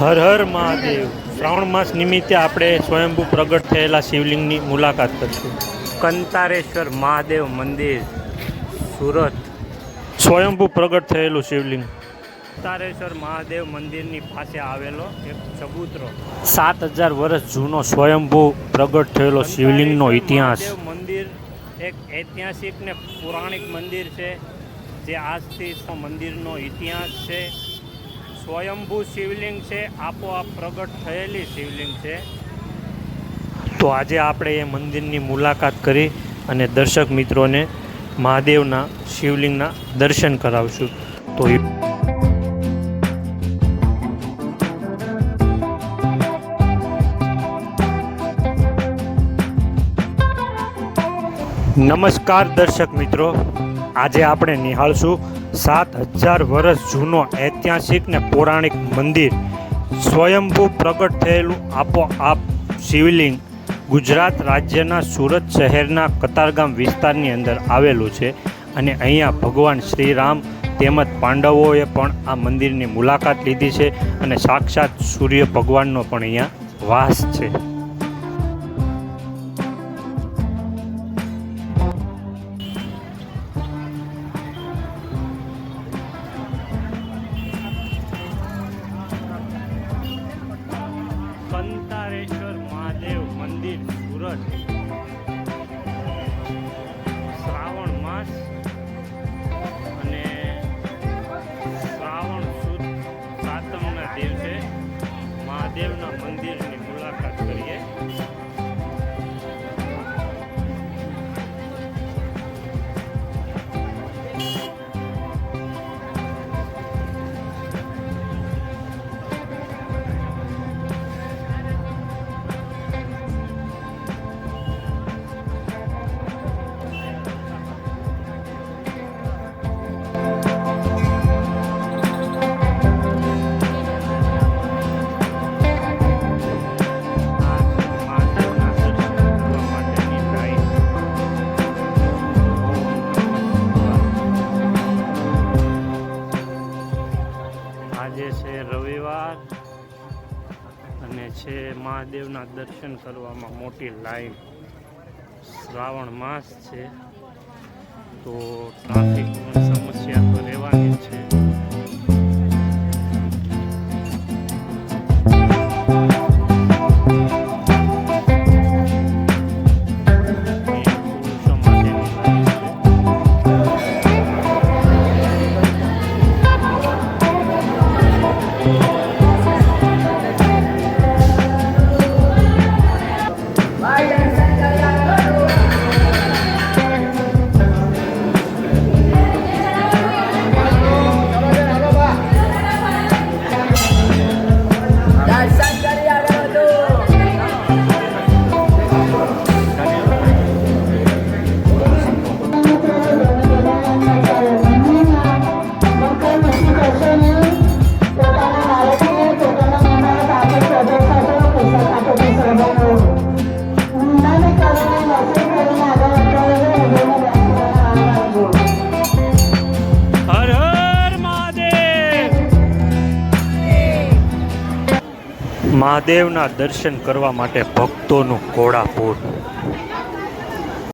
હર હર મહાદેવ. શ્રાવણ માસ નિમિત્તે આપણે સ્વયંભૂ પ્રગટ થયેલા શિવલિંગની મુલાકાત કરીશું. કંતારેશ્વર મહાદેવ મંદિર સુરત. સ્વયંભૂ પ્રગટ થયેલું શિવલિંગ. કંતારેશ્વર મહાદેવ મંદિરની પાસે આવેલો એક ચબૂતરો. સાત હજાર વર્ષ જૂનો સ્વયંભૂ પ્રગટ થયેલો શિવલિંગનો ઇતિહાસ. મંદિર એક ઐતિહાસિક ને પૌરાણિક મંદિર છે જે આજથી મંદિરનો ઇતિહાસ છે. સ્વયંભૂ શિવલિંગ છે, આપોઆપ પ્રગટ થયેલી શિવલિંગ છે. તો આજે આપણે એ મંદિરની મુલાકાત કરી અને દર્શક મિત્રોને મહાદેવના શિવલિંગના દર્શન કરાવશું. તો એ નમસ્કાર દર્શક મિત્રો. આજે આપણે નિહાળશું સાત હજાર વર્ષ જૂનો ઐતિહાસિક ને પૌરાણિક મંદિર. સ્વયંભૂ પ્રગટ થયેલું આપોઆપ શિવલિંગ ગુજરાત રાજ્યના સુરત શહેરના કતારગામ વિસ્તારની અંદર આવેલું છે અને અહીંયા ભગવાન શ્રીરામ તેમજ પાંડવોએ પણ આ મંદિરની મુલાકાત લીધી છે અને સાક્ષાત સૂર્ય ભગવાનનો પણ અહીંયા વાસ છે. મંદિર શ્રાવણ માસ અને શ્રાવણ સુદ સાતમના દિવસે મહાદેવના મંદિરની રવિવાર અને છે મહાદેવના દર્શન કરવામાં મોટી લાઈન. શ્રાવણ માસ છે, તો ટ્રાફિકની સમસ્યા તો રહેવાની છે. મહાદેવના દર્શન કરવા માટે ભક્તોનું ઘોડાપૂર.